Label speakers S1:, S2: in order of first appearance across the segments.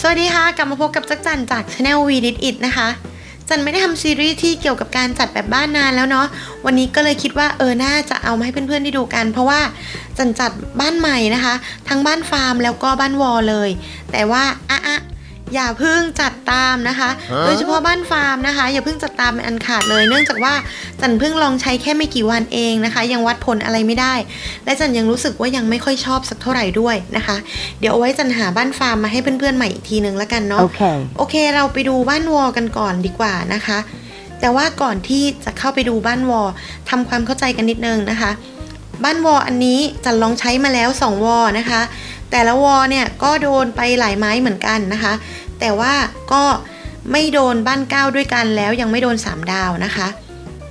S1: สวัสดีค่ะ กลับมาพบกับจักจันจากช anel v d i t It นะคะ จันไม่ได้ทำซีรีส์ที่เกี่ยวกับการจัดแบบบ้านนานแล้วเนาะวันนี้ก็เลยคิดว่าเออน่าจะเอามาให้เพื่อนๆได้ดูกัน เพราะว่าจันจัดบ้านใหม่นะคะ ทั้งบ้านฟาร์มแล้วก็บ้านวอลเลย แต่ว่าอะอะ อย่าเพิ่งจัดตามนะคะ
S2: ฮะ
S1: โดยเฉพาะบ้านฟาร์มนะคะ อย่าเพิ่งจัดตามเป็นอันขาดเลย เนื่องจากว่าจันเพิ่งลองใช้แค่ไม่กี่วันเองนะคะ ยังวัดผลอะไรไม่ได้ และจันยังรู้สึกว่ายังไม่ค่อยชอบสักเท่าไหร่ด้วยนะคะ เดี๋ยวเอาไว้จันหาบ้านฟาร์มมาให้เพื่อนๆใหม่อีกทีนึงแล้วกันเนาะ
S2: Okay.
S1: โอเค เราไปดูบ้านวอลกันก่อนดีกว่านะคะ แต่ว่าก่อนที่จะเข้าไปดูบ้านวอลทำความเข้าใจกันนิดนึงนะคะ บ้านวอลอันนี้จันลองใช้มาแล้ว2วอลนะคะ แต่ละวอลเนี่ยก็โดนไปหลายไม้เหมือนกันนะคะ แต่ว่าก็ไม่โดนบ้านเก้าด้วยกันแล้วยังไม่โดน 3 ดาวนะคะ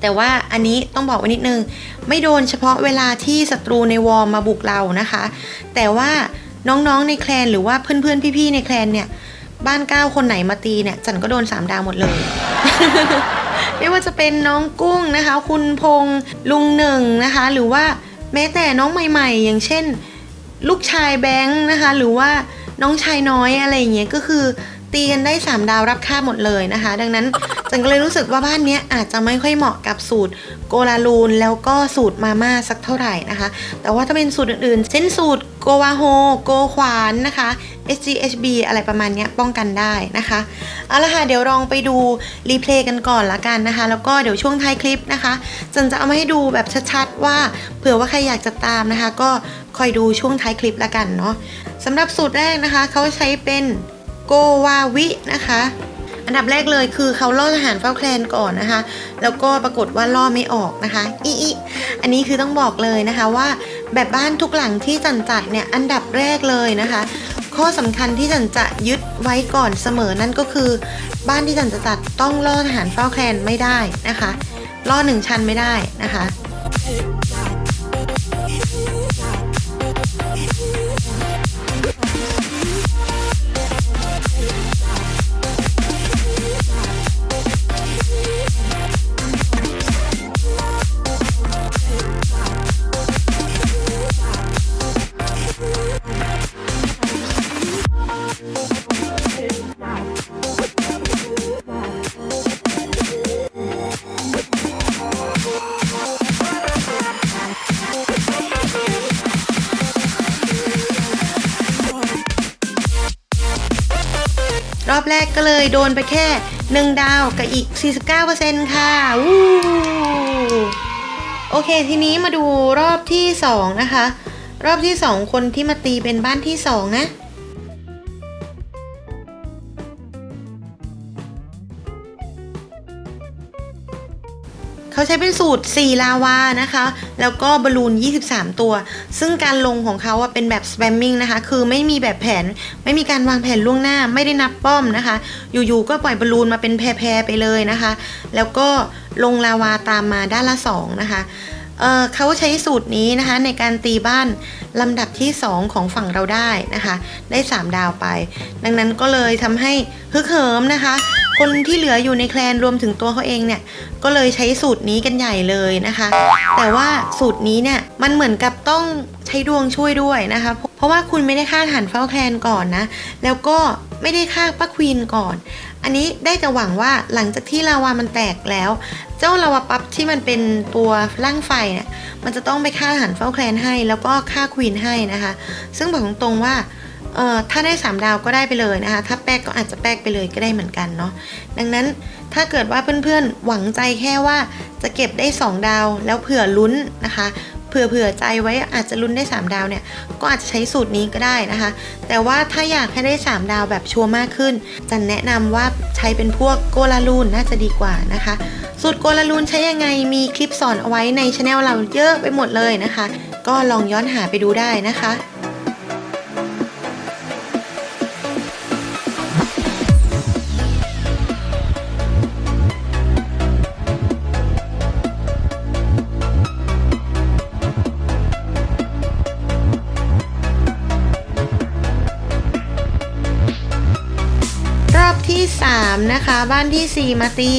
S1: แต่ว่าอันนี้ต้องบอกไว้นิดนึง ไม่โดนเฉพาะเวลาที่ศัตรูในวอลมาบุกเรานะคะ แต่ว่าน้องๆในแคลนหรือว่าเพื่อนๆพี่ๆในแคลนเนี่ยบ้านเก้าคนไหนมาตีเนี่ยจันก็โดน 3 ดาวหมดเลย ไม่ว่าจะเป็นน้องกุ้งนะคะ คุณพงษ์ลุงหนึ่งนะคะ หรือว่าแม้แต่น้องใหม่ๆ อย่างเช่น ลูกชายแบงค์นะคะ หรือว่าน้องชายน้อยอะไรอย่างเงี้ยก็คือตีกันได้ 3 ดาวรับค่าหมดเลยนะคะ ดังนั้นจันก็เลยรู้สึกว่าบ้านเนี้ยอาจจะไม่ค่อยเหมาะกับสูตรโกลาลูน แล้วก็สูตรมาม่าสักเท่าไหร่นะคะ แต่ว่าถ้าเป็นสูตรอื่นๆ เช่นสูตรโกวาโฮโกขวานนะคะ SGHB อะไรประมาณเนี้ยป้องกันได้นะคะเอาละค่ะเดี๋ยวลองไปดูรีเพลย์กันก่อนละกันนะคะ แล้วก็เดี๋ยวช่วงท้ายคลิปนะคะจันจะเอามาให้ดูแบบชัดๆว่าเผื่อว่าใครอยากจะตามนะคะ ก็ คอยดูช่วงท้ายคลิปและกันเนาะสำหรับสูตรแรกนะคะ เขาใช้เป็นโกวาวินะคะ อันดับแรกเลยคือเขาล่อทหารเฝ้าแคลนก่อนนะคะ แล้วก็ปรากฏว่าล่อไม่ออกนะคะอีอีอันนี้คือต้องบอกเลยนะคะว่าแบบบ้านทุกหลังที่จันจัดเนี่ยอันดับแรกเลยนะคะ ข้อสำคัญที่จันจะยึดไว้ก่อนเสมอนั่นก็คือ บ้านที่จันจะจัดต้องล่อทหารเฝ้าแคลนไม่ได้นะคะล่อหนึ่งชั้นไม่ได้นะคะ รอบแรกก็เลยโดนไปแค่ 1 ดาวกับอีก 49%ค่ะวู้โอเคทีนี้มาดูรอบที่ 2 นะคะ รอบที่ 2 คนที่มาตีเป็นบ้านที่ 2 นะ เขาใช้เป็นสูตร 4 ลาวานะคะ แล้วก็บอลลูน 23 ตัว ซึ่งการลงของเขาอะเป็นแบบ spamming นะคะ คือไม่มีแบบแผน ไม่มีการวางแผนล่วงหน้า ไม่ได้นับป้อมนะคะ อยู่ๆ ก็ปล่อยบอลลูนมาเป็นแพรๆไปเลยนะคะ แล้วก็ลงลาวาตามมาด้านละ 2 นะคะเเขาใช้สูตรนี้นะคะในการตีบ้านลำดับที่ 2 ของฝั่งเราได้นะคะ ได้ 3 ดาวไป ดังนั้นก็เลยทำให้ฮึกเหิมนะคะ คนที่เหลืออยู่ในแคลนรวมถึงตัวเขาเองเนี่ย ก็เลยใช้สูตรนี้กันใหญ่เลยนะคะ แต่ว่าสูตรนี้เนี่ยมันเหมือนกับต้องใช้ดวงช่วยด้วยนะคะ เพราะว่าคุณไม่ได้ฆ่าฐานเฝ้าแคลนก่อนนะ แล้วก็ไม่ได้ฆ่าป้าควีนก่อน อันนี้ได้จะหวังว่าหลังจากที่ลาวามันแตกแล้ว เจ้าลาวาปั๊บที่มันเป็นตัวร่างไฟเนี่ย มันจะต้องไปฆ่าหันเฝ้าแคลนให้ แล้วก็ฆ่าควีนให้นะคะ ซึ่งบอกตรงๆว่า เอ่อถ้าได้ 3 ดาวก็ได้ไปเลยนะคะ ถ้าแป๊กก็อาจจะแป๊กไปเลยก็ได้เหมือนกันเนาะดังนั้นถ้าเกิดว่าเพื่อนๆหวังใจแค่ว่าจะเก็บได้ 2 ดาวแล้วเผื่อลุ้นนะคะเผื่อเผื่อใจไว้อาจจะลุ้นได้ 3 ดาวเนี่ยก็อาจจะใช้สูตรนี้ก็ได้นะคะ แต่ว่าถ้าอยากให้ได้ 3 ดาวแบบชัวร์มากขึ้นจันแนะนำว่าใช้เป็นพวกโกลาลูนน่าจะดีกว่านะคะ สูตรโกลาลูนใช้ยังไงมีคลิปสอนเอาไว้ในช anel เราเยอะไปหมดเลยนะคะ ก็ลองย้อนหาไปดูได้นะคะ รอบที่ 3 นะคะ บ้านที่ 4 มาตี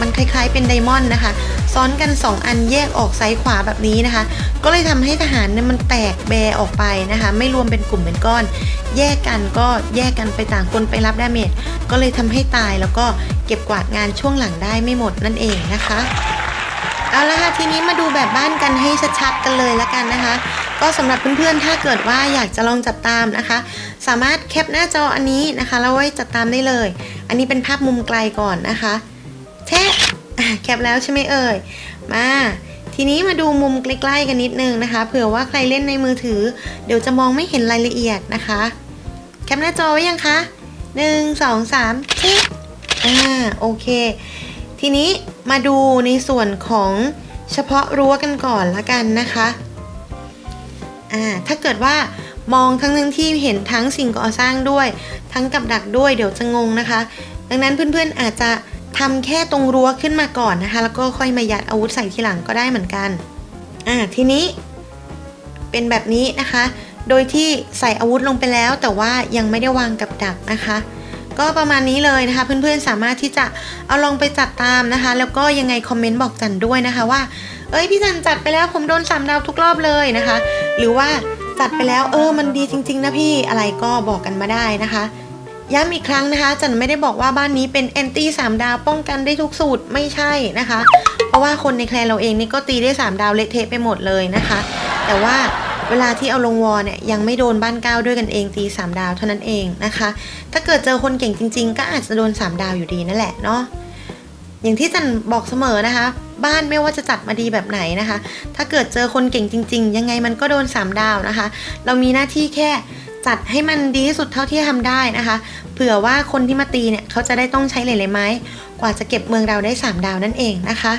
S1: มันคล้ายๆเป็นไดมอนด์นะคะ ซ้อนกัน 2 อันแยกออกซ้ายขวาแบบนี้นะคะ ก็เลยทำให้ทหารเนี่ยมันแตกแบออกไปนะคะ ไม่รวมเป็นกลุ่มเป็นก้อน แยกกันก็แยกกันไปต่างคนไปรับดาเมจก็เลยทำให้ตายแล้วก็เก็บกวาดงานช่วงหลังได้ไม่หมดนั่นเองนะคะเอาละค่ะทีนี้มาดูแบบบ้านกันให้ชัดๆกันเลยละกันนะคะ ก็สำหรับเพื่อนๆถ้าเกิดว่าอยากจะลองจัดตามนะคะ สามารถแคปหน้าจออันนี้นะคะแล้วไว้จัดตามได้เลย อันนี้เป็นภาพมุมไกลก่อนนะคะ แคปแล้วใช่ไหมเอ่ย มาทีนี้มาดูมุมใกล้ๆกันนิดนึงนะคะ เผื่อว่าใครเล่นในมือถือ เดี๋ยวจะมองไม่เห็นรายละเอียดนะคะ แคปหน้าจอไว้ยังคะหนึ่งสองสามช็คอ่าโอเค ทีนี้มาดูในส่วนของเฉพาะรั้วกันก่อนละกันนะคะอ่าถ้าเกิดว่ามองทั้งทั้งที่เห็นทั้งสิ่งก่อสร้างด้วย ทั้งกับดักด้วยเดี๋ยวจะงงนะคะ ดังนั้นเพื่อนๆอาจจะ ทำแค่ตรงรั้วขึ้นมาก่อนนะคะ แล้วก็ค่อยมายัดอาวุธใส่ทีหลังก็ได้เหมือนกันอ่าทีนี้เป็นแบบนี้นะคะ โดยที่ใส่อาวุธลงไปแล้ว แต่ว่ายังไม่ได้วางกับดักนะคะ ก็ประมาณนี้เลยนะคะ เพื่อนๆสามารถที่จะเอาลองไปจัดตามนะคะ แล้วก็ยังไงคอมเมนต์บอกจันด้วยนะคะว่า เอ้ยพี่จันจัดไปแล้วผมโดนสามดาวทุกรอบเลยนะคะ หรือว่าจัดไปแล้วเออมันดีจริง ๆ นะพี่อะไรก็บอกกันมาได้นะคะ ย้ำอีกครั้งนะคะจันไม่ได้บอกว่าบ้านนี้เป็นแอนตี้สามดาวป้องกันได้ทุกสูตรไม่ใช่นะคะ เพราะว่าคนในแคลนเราเองนี่ก็ตีได้ 3 ดาวเละเทะไปหมดเลยนะคะ แต่ว่าเวลาที่เอาลงวอเนี่ยยังไม่โดนบ้านก้าวด้วยกันเองตี 3 ดาวเท่านั้นเองนะคะ ถ้าเกิดเจอคนเก่งจริง ๆ ก็อาจจะโดน 3 ดาวอยู่ดีนั่นแหละเนาะอย่างที่จันบอกเสมอนะคะ บ้านไม่ว่าจะจัดมาดีแบบไหนนะคะ ถ้าเกิดเจอคนเก่งจริง ๆ ยังไงมันก็โดน 3 ดาวนะคะ เรามีหน้าที่แค่ จัดให้มันดีที่สุดเท่าที่ทำได้นะคะ เผื่อว่าคนที่มาตีเนี่ยเขาจะได้ต้องใช้หลายๆไม้ กว่าจะเก็บเมืองเราได้ 3 ดาวนั่นเองนะคะ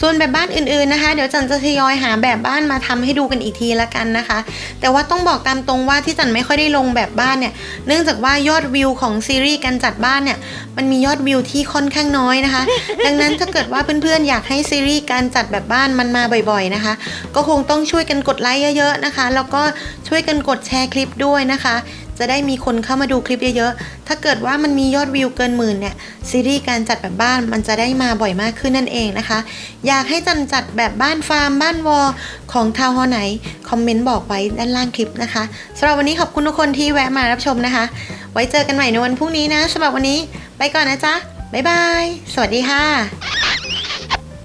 S1: ส่วนแบบบ้านอื่นๆนะคะ เดี๋ยวจันจะทยอยหาแบบบ้านมาทำให้ดูกันอีกทีละกันนะคะ แต่ว่าต้องบอกตามตรงว่าที่จันไม่ค่อยได้ลงแบบบ้านเนี่ย เนื่องจากว่ายอดวิวของซีรีส์การจัดบ้านเนี่ยมันมียอดวิวที่ค่อนข้างน้อยนะคะ ดังนั้นถ้าเกิดว่าเพื่อนๆอยากให้ซีรีส์การจัดแบบบ้านมันมาบ่อยๆนะคะ ก็คงต้องช่วยกันกดไลค์เยอะๆนะคะ แล้วก็ช่วยกันกดแชร์คลิปด้วยนะคะ จะได้มีคนเข้ามาดูคลิปเยอะๆ ถ้าเกิดว่ามันมียอดวิวเกินหมื่นเนี่ยซีรีส์การจัดแบบบ้านมันจะได้มาบ่อยมากขึ้นนั่นเองนะคะ อยากให้จันจัดแบบบ้านฟาร์ม บ้านวอลของทาวน์ฮอไหน คอมเมนต์บอกไว้ด้านล่างคลิปนะคะสำหรับวันนี้ขอบคุณทุกคนที่แวะมารับชมนะคะ ไว้เจอกันใหม่ในวันพรุ่งนี้นะสำหรับวันนี้ ไปก่อนนะจ๊ะบ๊ายบาย สวัสดีค่ะ